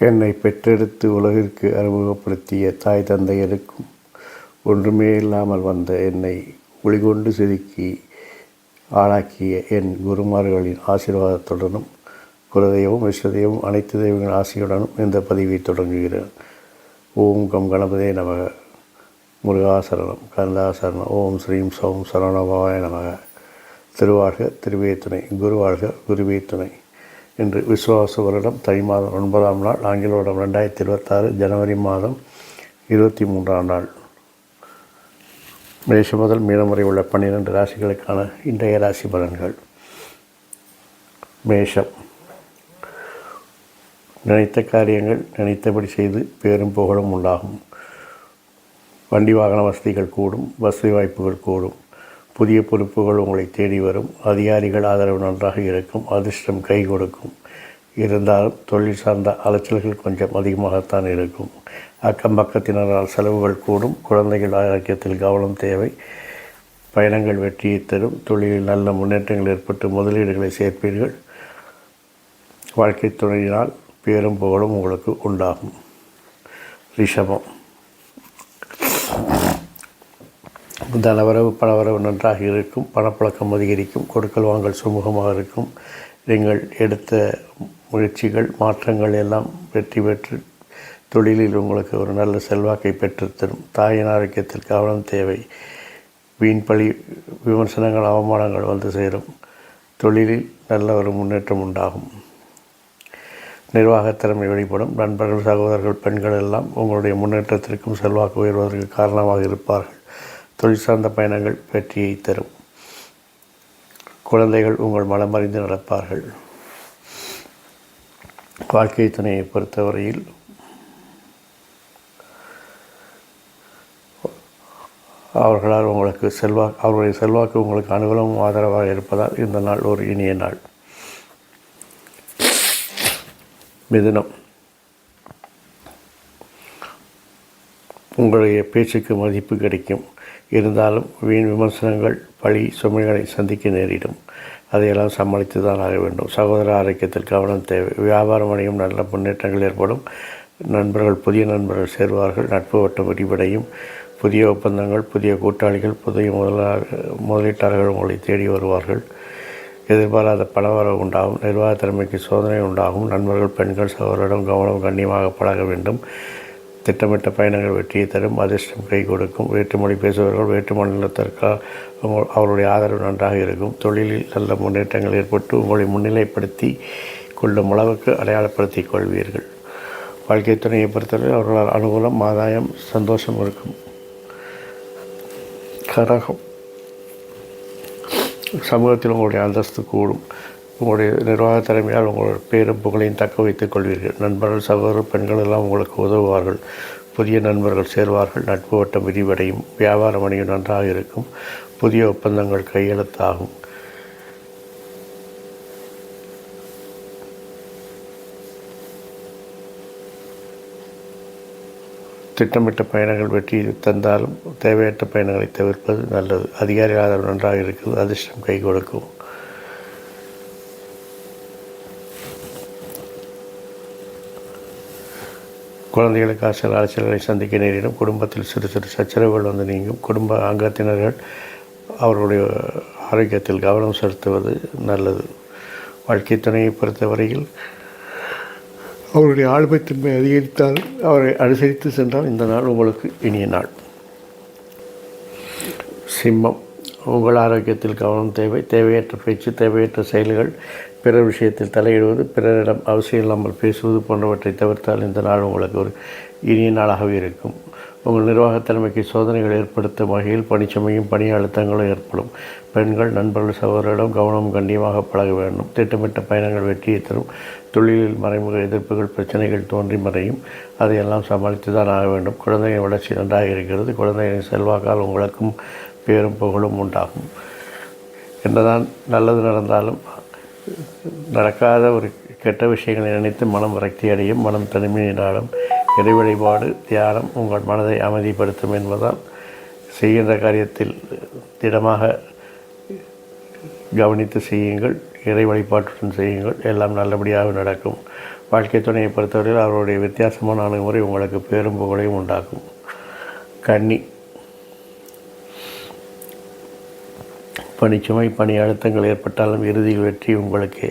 என்னை பெற்றெடுத்து உலகிற்கு அறிமுகப்படுத்திய தாய் தந்தையருக்கும் ஒன்றுமே இல்லாமல் வந்த என்னை ஒளிகொண்டு செதுக்கி ஆளாக்கிய என் குருமார்களின் ஆசீர்வாதத்துடனும் குலதெய்வம் விஸ்வதெய்வம் அனைத்து தெய்வங்களின் ஆசையுடனும் இந்த பதிவை தொடங்குகிறேன். ஓம் கம் கணபதே நமக. முருகாசரணம் கந்தாசரணம் ஓம் ஸ்ரீம் சோம் சரணபாய நமக. திருவாழ்க திருவே துணை குருவாழ்க குருவே துணை இன்று விசுவாச வருடம் தை மாதம் ஒன்பதாம் நாள் ஆங்கில வருடம் ரெண்டாயிரத்தி இருபத்தாறு ஜனவரி மாதம் இருபத்தி மூன்றாம் நாள். மேஷம் முதல் மீனம் வரை உள்ள பன்னிரெண்டு ராசிகளுக்கான இன்றைய ராசி பலன்கள். மேஷம். நினைத்த காரியங்கள் நினைத்தபடி செய்து பேரும் புகழும் உண்டாகும். வண்டி வாகன வசதிகள் கூடும் வசதி வாய்ப்புகள் கூடும். புதிய பொறுப்புகள் உங்களை தேடி வரும். அதிகாரிகள் ஆதரவு நன்றாக இருக்கும். அதிர்ஷ்டம் கை கொடுக்கும். இருந்தாலும் தொழில் சார்ந்த அலைச்சல்கள் கொஞ்சம் அதிகமாகத்தான் இருக்கும். அக்கம் பக்கத்தினரால் செலவுகள் கூடும். குழந்தைகள் ஆரோக்கியத்தில் கவனம் தேவை. பயணங்கள் வெற்றியை தரும். தொழிலில் நல்ல முன்னேற்றங்கள் ஏற்பட்டு முதலீடுகளை சேர்ப்பீர்கள். வாழ்க்கை துணையினால் பேரும் புகழும் உங்களுக்கு உண்டாகும். ரிஷபம். தனவரவு பணவரவு நன்றாக இருக்கும். பணப்பழக்கம் அதிகரிக்கும். கொடுக்கல் வாங்கல் சுமூகமாக இருக்கும். நீங்கள் எடுத்த முயற்சிகள் மாற்றங்கள் எல்லாம் வெற்றி பெற்று தொழிலில் உங்களுக்கு ஒரு நல்ல செல்வாக்கை பெற்றுத்தரும் தாயின் ஆரோக்கியத்தில் கவனம் தேவை. வீண் பழி விமர்சனங்கள் அவமானங்கள் வந்து சேரும். தொழிலில் நல்ல ஒரு முன்னேற்றம் உண்டாகும். நிர்வாகத் திறமை வெளிப்படும். நண்பர்கள் சகோதரர்கள் பெண்கள் எல்லாம் உங்களுடைய முன்னேற்றத்திற்கும் செல்வாக்கு உயர்வதற்கு காரணமாக இருப்பார்கள். தொழில் சார்ந்த பயணங்கள் வெற்றியை தரும். குழந்தைகள் உங்கள் மனமறிந்து நடப்பார்கள். வாழ்க்கை துணையை பொறுத்தவரையில் அவர்களால் உங்களுக்கு செல்வா அவர்களுடைய செல்வாக்கு உங்களுக்கு அனுகூலமும் ஆதரவாக இருப்பதால் இந்த நாள் ஒரு இனிய நாள். மிதுனம். உங்களுடைய பேச்சுக்கு மதிப்பு கிடைக்கும். இருந்தாலும் வீண் விமர்சனங்கள் பழி சுமைகளை சந்திக்க நேரிடும். அதையெல்லாம் சமாளித்து தான் ஆக வேண்டும். சகோதர ஆரோக்கியத்தில் கவனம் தேவை. வியாபாரம் அடையும் நல்ல முன்னேற்றங்கள் ஏற்படும். நண்பர்கள் புதிய நண்பர்கள் சேர்வார்கள். நட்பு வட்டம் விரிவடையும். புதிய ஒப்பந்தங்கள் புதிய கூட்டாளிகள் புதிய முதலாள முதலீட்டாளர்கள் உங்களை தேடி வருவார்கள். எதிர்பாராத பணவரவு உண்டாகும். நிர்வாக திறமைக்கு சோதனை உண்டாகும். நண்பர்கள் பெண்கள் சகோதரிடம் கவனம் கண்ணியமாக பழக வேண்டும். திட்டமிட்ட பயணங்கள் வெற்றியை தரும். அதிர்ஷ்டம் கை கொடுக்கும். வேற்றுமொழி பேசுபவர்கள் வேற்று மாநிலத்திற்காக அவருடைய ஆதரவு நன்றாக இருக்கும். தொழிலில் நல்ல முன்னேற்றங்கள் ஏற்பட்டு உங்களை முன்னிலைப்படுத்தி கொள்ளும் அளவுக்கு அடையாளப்படுத்திக் கொள்வீர்கள். வாழ்க்கை துணையை பொறுத்தவரை அவர்களால் அனுகூலம் ஆதாயம் சந்தோஷம் இருக்கும். கரகம். சமூகத்தில் உங்களுடைய அந்தஸ்து கூடும். உங்களுடைய நிர்வாக திறமையால் உங்களுடைய பேரும் புகழையும் தக்க வைத்துக் கொள்வீர்கள். நண்பர்கள் சகோதர பெண்கள் எல்லாம் உங்களுக்கு உதவுவார்கள். புதிய நண்பர்கள் சேர்வார்கள். நட்பு வட்டம் விரிவடையும். வியாபார வணிகம் நன்றாக இருக்கும். புதிய ஒப்பந்தங்கள் கையெழுத்தாகும். திட்டமிட்ட பயணங்கள் வெற்றி தந்தாலும் தேவையற்ற பயணங்களை தவிர்ப்பது நல்லது. அதிகாரி ஆதரவு நன்றாக இருக்குது. அதிர்ஷ்டம் கை கொடுக்கும். குழந்தைகளுக்கு ஆசல் அலைச்சல்களை சந்திக்க நேரிடும். குடும்பத்தில் சிறு சிறு சச்சரவுகள் வந்து நீங்கும். குடும்ப அங்கத்தினர்கள் அவர்களுடைய ஆரோக்கியத்தில் கவனம் செலுத்துவது நல்லது. வாழ்க்கை துணையை பொறுத்தவரையில் அவருடைய ஆளுமைத்தன்மை அதிகரித்தால் அவரை அனுசரித்து சென்றால் இந்த நாள் உங்களுக்கு இனிய நாள். சிம்மம் உங்கள் ஆரோக்கியத்தில் கவனம் தேவை. தேவையற்ற பேச்சு தேவையற்ற செயல்கள் பிறர் விஷயத்தில் தலையிடுவது பிறரிடம் அவசியம் இல்லாமல் பேசுவது போன்றவற்றை தவிர்த்தால் இந்த நாள் உங்களுக்கு ஒரு இனிய நாளாகவே இருக்கும். உங்கள் நிர்வாக திறமைக்கு சோதனைகள் ஏற்படுத்தும் வகையில் பணிச்சுமையும் பணி அழுத்தங்களும் ஏற்படும். பெண்கள் நண்பர்கள் சகோதரிடம் கவனம் கண்ணியமாக பழக வேண்டும். திட்டமிட்ட பயணங்கள் வெற்றியை தரும். தொழிலில் மறைமுக எதிர்ப்புகள் பிரச்சனைகள் தோன்றி மறையும். அதையெல்லாம் சமாளித்து தான் ஆக வேண்டும். குழந்தையின் வளர்ச்சி நன்றாக இருக்கிறது. குழந்தையின் செல்வாக்கால் உங்களுக்கும் பேரும் புகழும் உண்டாகும். என்னதான் நல்லது நடந்தாலும் நடக்காத ஒரு கெட்ட விஷயங்களை நினைத்து மனம் விரக்தி அடையும் மனம் தனிமையினாலும் இறை வழிபாடு தியானம் உங்கள் மனதை அமைதிப்படுத்தும் என்பதால் செய்கின்ற காரியத்தில் திடமாக கவனித்து செய்யுங்கள் இறை வழிபாட்டுடன் செய்யுங்கள் எல்லாம் நல்லபடியாக நடக்கும். வாழ்க்கை துணையை பொறுத்தவரையில் அவருடைய வித்தியாசமான அணுகுமுறை உங்களுக்கு பேரும் புகழையும் உண்டாக்கும். கன்னி பணிச்சுமை பணி அழுத்தங்கள் ஏற்பட்டாலும் இறுதியில் வெற்றி உங்களுக்கு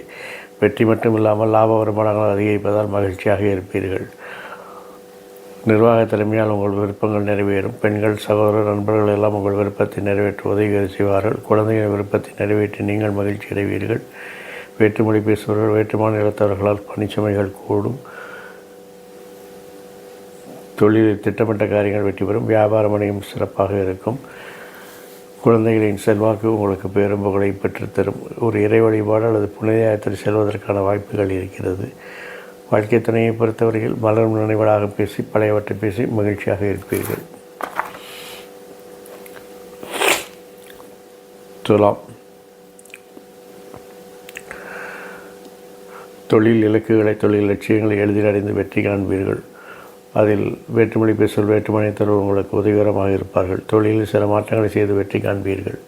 வெற்றி மட்டும் இல்லாமல் லாப வருமானங்கள் அதிகரிப்பதால் மகிழ்ச்சியாக இருப்பீர்கள். நிர்வாக தலைமையால் உங்கள் விருப்பங்கள் நிறைவேறும். பெண்கள் சகோதரர் நண்பர்கள் எல்லாம் உங்கள் விருப்பத்தை நிறைவேற்ற உதவி செய்வார்கள். குழந்தைகளின் விருப்பத்தை நிறைவேற்றி நீங்கள் மகிழ்ச்சி அடைவீர்கள். வேற்றுமொழி பேசுபவர்கள் வேற்றுமான மாநிலத்தவர்களால் பணிச்சுமைகள் கூடும். தொழிலில் திட்டமிட்ட காரியங்கள் வெற்றி பெறும். வியாபாரம் அணியும் சிறப்பாக இருக்கும். குழந்தைகளின் செல்வாக்கு உங்களுக்கு பேரும் புகழை பெற்றுத்தரும். ஒரு இறை வழிபாடு அல்லது புனிதத்தில் செல்வதற்கான வாய்ப்புகள் இருக்கிறது. வாழ்க்கை துணையை பொறுத்தவரையில் மலரும் நினைவலாக பேசி பழையவற்றை பேசி மகிழ்ச்சியாக இருப்பீர்கள். துலாம். தொழில் இலக்குகளை தொழில் லட்சியங்களை எளிதில் அடைந்து வெற்றி காண்பீர்கள் அதில் வேற்றுமொழி பேசும் வேற்றுமணித்தவர் உங்களுக்கு உதவிகரமாக இருப்பார்கள். தொழிலில் சில மாற்றங்களை செய்து வெற்றி காண்பீர்கள்.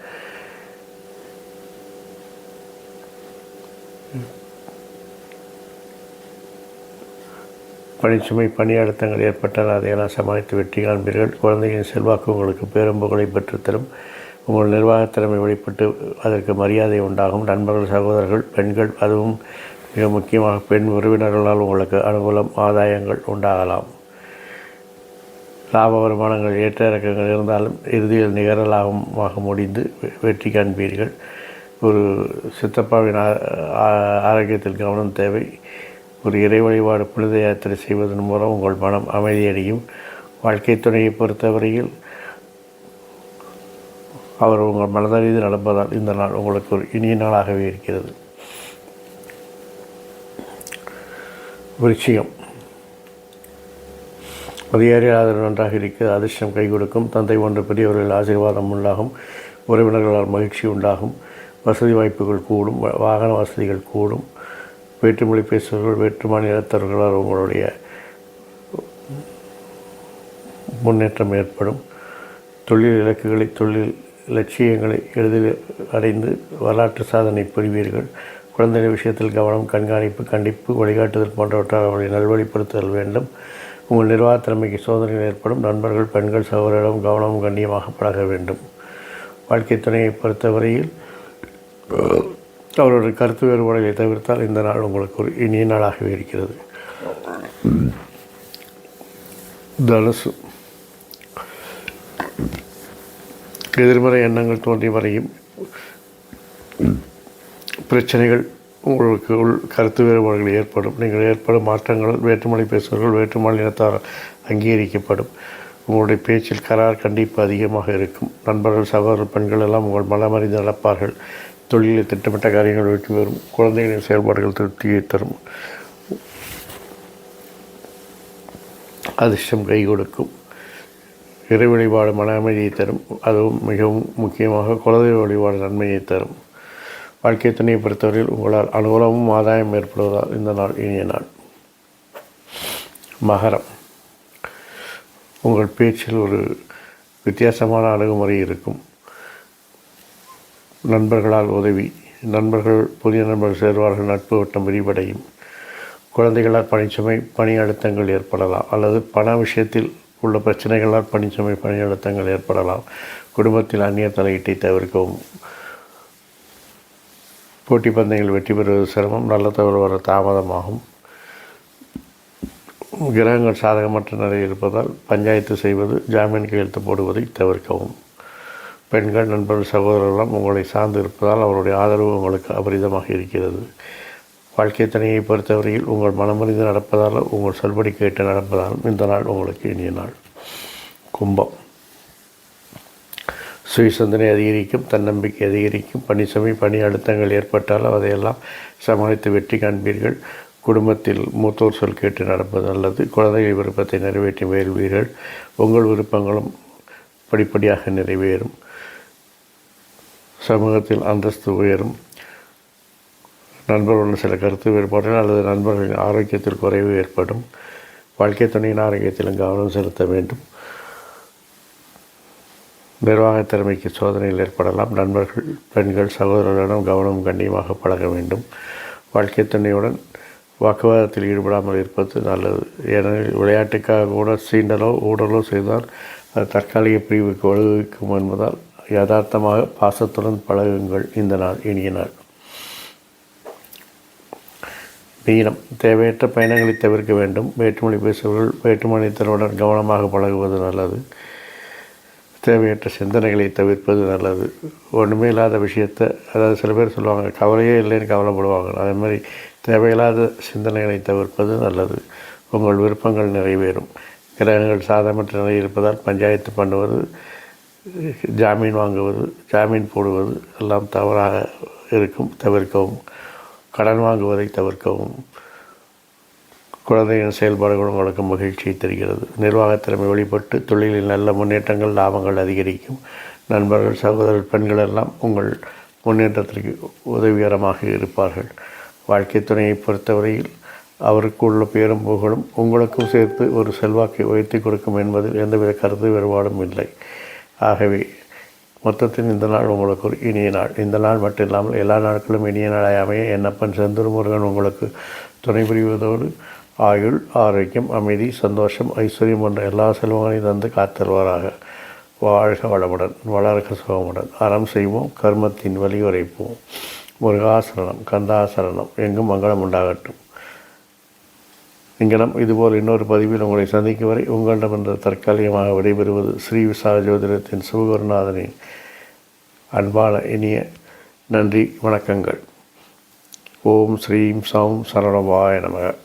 பணிச்சுமை பணி அழுத்தங்கள் ஏற்பட்டால் அதையெல்லாம் சமாளித்து வெற்றி காண்பீர்கள் குழந்தையின் செல்வாக்கு உங்களுக்கு பேரும்புகளை பெற்றுத்தரும். உங்கள் நிர்வாகத் திறமை வெளிப்பட்டு அதற்கு மரியாதை உண்டாகும். நண்பர்கள் சகோதரர்கள் பெண்கள் அதுவும் மிக முக்கியமாக பெண் உறவினர்களால் உங்களுக்கு அனுகூலம் ஆதாயங்கள் உண்டாகலாம். லாப வருமானங்கள் ஏற்ற இறக்கங்கள் இருந்தாலும் இறுதியில் நிகர லாபமாக முடிந்து வெ- வெற்றி காண்பீர்கள். ஒரு சித்தப்பாவின் ஆ- ஆ- ஆரோக்கியத்தில் கவனம் தேவை. ஒரு இறை வழிபாடு புனித யாத்திரை செய்வதன் மூலம் உங்கள் மனம் அமைதியடையும். வாழ்க்கை துணையை பொறுத்தவரையில் அவர் உங்கள் மனதறிந்து நடப்பதால் இந்த நாள் உங்களுக்கு ஒரு இனிய நாளாகவே இருக்கிறது. விருச்சிகம். அதிகாரி ஆதரவு நன்றாக இருக்கிறது அதிர்ஷ்டம் கை கொடுக்கும். தந்தை போன்ற பெரியவர்கள் ஆசீர்வாதம் உண்டாகும். உறவினர்களால் மகிழ்ச்சி உண்டாகும். வசதி வாய்ப்புகள் கூடும். வாகன வசதிகள் கூடும். வேற்றுமொழி பேசுபவர்கள் வேற்றுமான மாநிலத்தவர்களால் உங்களுடைய முன்னேற்றம் ஏற்படும். தொழில் இலக்குகளை தொழில் லட்சியங்களை எளிதில் அடைந்து வரலாற்று சாதனை புரிவீர்கள். குழந்தைகள் விஷயத்தில் கவனம் கண்காணிப்பு கண்டிப்பு வழிகாட்டுதல் போன்றவற்றால் அவர்களை நல்வழிப்படுத்துதல் வேண்டும். உங்கள் நிர்வாகத் திறமைக்கு சோதனைகள் ஏற்படும். நண்பர்கள் பெண்கள் சகோதரிடம் கவனமும் கண்ணியமாக பழக வேண்டும். வாழ்க்கை துணையை பொறுத்தவரையில் அவருடைய கருத்து வேறுபாடுகளை தவிர்த்தால் இந்த நாள் உங்களுக்கு ஒரு இனிய நாளாகவே இருக்கிறது. தனுசு. எதிர்மறை எண்ணங்கள் தோன்றி வரையும் பிரச்சனைகள் உங்களுக்கு உள் கருத்து வேறுபாடுகள் ஏற்படும். நீங்கள் ஏற்படும் மாற்றங்கள் வேற்றுமொழி பேசுபவர்கள் வேற்று மாநிலத்தார் அங்கீகரிக்கப்படும். உங்களுடைய பேச்சில் கரார் கண்டிப்பு அதிகமாக இருக்கும். நண்பர்கள் சகோதரர் பெண்கள் எல்லாம் உங்கள் மனமறிந்து நடப்பார்கள். தொழிலில் திட்டமிட்ட காரியங்கள் வெற்றி பெறும். குழந்தைகளின் செயல்பாடுகள் திருப்தியை தரும். அதிர்ஷ்டம் கை கொடுக்கும். இறை வழிபாடு மன அமைதியை தரும். அதுவும் மிகவும் முக்கியமாக குலதெய்வ வழிபாடு நன்மையை தரும். வாழ்க்கை துணையை பொறுத்தவரையில் உங்களால் அனுகூலமும் ஆதாயம் ஏற்படுவதால் இந்த நாள் இனிய நாள். மகரம். உங்கள் பேச்சில் ஒரு வித்தியாசமான அணுகுமுறை இருக்கும். நண்பர்களால் உதவி நண்பர்கள் புதிய நண்பர்கள் சேர்வார்கள் நட்பு வட்டம் விரிவடையும். குழந்தைகளால் பணிச்சுமை பணி அழுத்தங்கள் ஏற்படலாம். அல்லது பண விஷயத்தில் உள்ள பிரச்சனைகளால் பணிச்சுமை பணி அழுத்தங்கள் ஏற்படலாம். குடும்பத்தில் அந்நிய தலையீட்டை தவிர்க்கவும். போட்டி பந்தயங்கள் வெற்றி பெறுவது சிரமம் நல்ல தவறு வர தாமதமாகும். கிரகங்கள் சாதகமற்ற நிலையில் இருப்பதால் பஞ்சாயத்து செய்வது ஜாமீன் கையெழுத்து போடுவதை தவிர்க்கவும். பெண்கள் நண்பர்கள் சகோதரர்களும் உங்களை சார்ந்து இருப்பதால் அவருடைய ஆதரவு உங்களுக்கு அபரிதமாக இருக்கிறது. வாழ்க்கை தனியை பொறுத்தவரையில் உங்கள் மனமறிந்து நடப்பதாலும் உங்கள் சொல்படி கேட்டு நடப்பதாலும் இந்த நாள் உங்களுக்கு இனிய நாள். கும்பம். சுயசந்தனை அதிகரிக்கும் தன்னம்பிக்கை அதிகரிக்கும் பணிசுமை பணி அழுத்தங்கள் ஏற்பட்டாலும் அதையெல்லாம் சமாளித்து வெற்றி காண்பீர்கள். குடும்பத்தில் மூத்தோர் சொல் கேட்டு நடப்பது நல்லது. குழந்தைகள் விருப்பத்தை நிறைவேற்றி முயல்வீர்கள். உங்கள் விருப்பங்களும் படிப்படியாக நிறைவேறும். சமூகத்தில் அந்தஸ்து உயரும். நண்பர்களுடன் சில கருத்து வேறுபாடுகள் அல்லது நண்பர்களின் ஆரோக்கியத்தில் குறைவு ஏற்படும். வாழ்க்கை துணையின் ஆரோக்கியத்திலும் கவனம் செலுத்த வேண்டும். நிர்வாக திறமைக்கு சோதனைகள் ஏற்படலாம். நண்பர்கள் பெண்கள் சகோதரர்களிடம் கவனம் கண்ணியமாக பழக வேண்டும். வாழ்க்கை துணையுடன் வாக்குவாதத்தில் ஈடுபடாமல் இருப்பது நல்லது. ஏனெனில் விளையாட்டுக்காக கூட சீண்டலோ ஊடலோ செய்தால் அது தற்காலிக பிரிவுக்கு வழிவகுக்கும் என்பதால் யதார்த்தமாக பாசத்துடன் பழகுங்கள். இந்த நாள் இனிய நாள். மீனம். தேவையற்ற பயணங்களை தவிர்க்க வேண்டும். வேற்றுமொழி பேசுபவர்கள் வேற்றுமொழித்தருடன் கவனமாக பழகுவது நல்லது. தேவையற்ற சிந்தனைகளை தவிர்ப்பது நல்லது. ஒன்றுமே இல்லாத விஷயத்தை அதாவது சில பேர் சொல்லுவாங்க கவலையே இல்லைன்னு கவலைப்படுவாங்க. அதே மாதிரி தேவையில்லாத சிந்தனைகளை தவிர்ப்பது நல்லது. உங்கள் விருப்பங்கள் நிறைவேறும். கிரகங்கள் சாதமற்ற நிலை இருப்பதால் பஞ்சாயத்து பண்ணுவது ஜாமீன் வாங்குவது ஜாமீன் போடுவது எல்லாம் தவறாக இருக்கும் தவிர்க்கவும் கடன் வாங்குவதை தவிர்க்கவும் குழந்தையின் செயல்பாடுகள் உங்களுக்கு மகிழ்ச்சியை தருகிறது. நிர்வாகத்திறமை வெளிப்பட்டு தொழிலில் நல்ல முன்னேற்றங்கள் லாபங்கள் அதிகரிக்கும். நண்பர்கள் சகோதரர் பெண்கள் எல்லாம் உங்கள் முன்னேற்றத்திற்கு உதவிகரமாக இருப்பார்கள். வாழ்க்கை துணையை பொறுத்தவரையில் அவருக்கு உள்ள பேரும் புகழும் உங்களுக்கும் சேர்த்து ஒரு செல்வாக்கை உயர்த்தி கொடுக்கும் என்பதில் எந்தவித கருத்து வேறுபாடும் இல்லை. ஆகவே மொத்தத்தில் இந்த நாள் உங்களுக்கு ஒரு இனிய நாள். இந்த நாள் மட்டும் இல்லாமல் எல்லா நாட்களும் இனிய நாளாக அமைய. என்னப்பன் செந்தூர் முருகன் உங்களுக்கு துணை புரிவதோடு ஆயுள் ஆரோக்கியம் அமைதி சந்தோஷம் ஐஸ்வர்யம் போன்ற எல்லா செல்வங்களையும் தந்து காத்தல்வாராக வாழ்க வளமுடன் வளர்க சுகமுடன். அறம் செய்வோம் கர்மத்தின் வழி உரைப்போம். முருகாசரணம் கந்தாசரணம் எங்கும் மங்களம் உண்டாகட்டும். இங்கனம் இதுபோல் இன்னொரு பதிவில் உங்களை சந்திக்கும் வரை உங்களிடம் என்ற தற்காலிகமாக விடைபெறுவது ஸ்ரீ விசால ஜோதிடத்தின் சிவகுருநாதனின் அன்பான இனிய நன்றி வணக்கங்கள். ஓம் ஸ்ரீம் சௌம் சரணவாய நமக.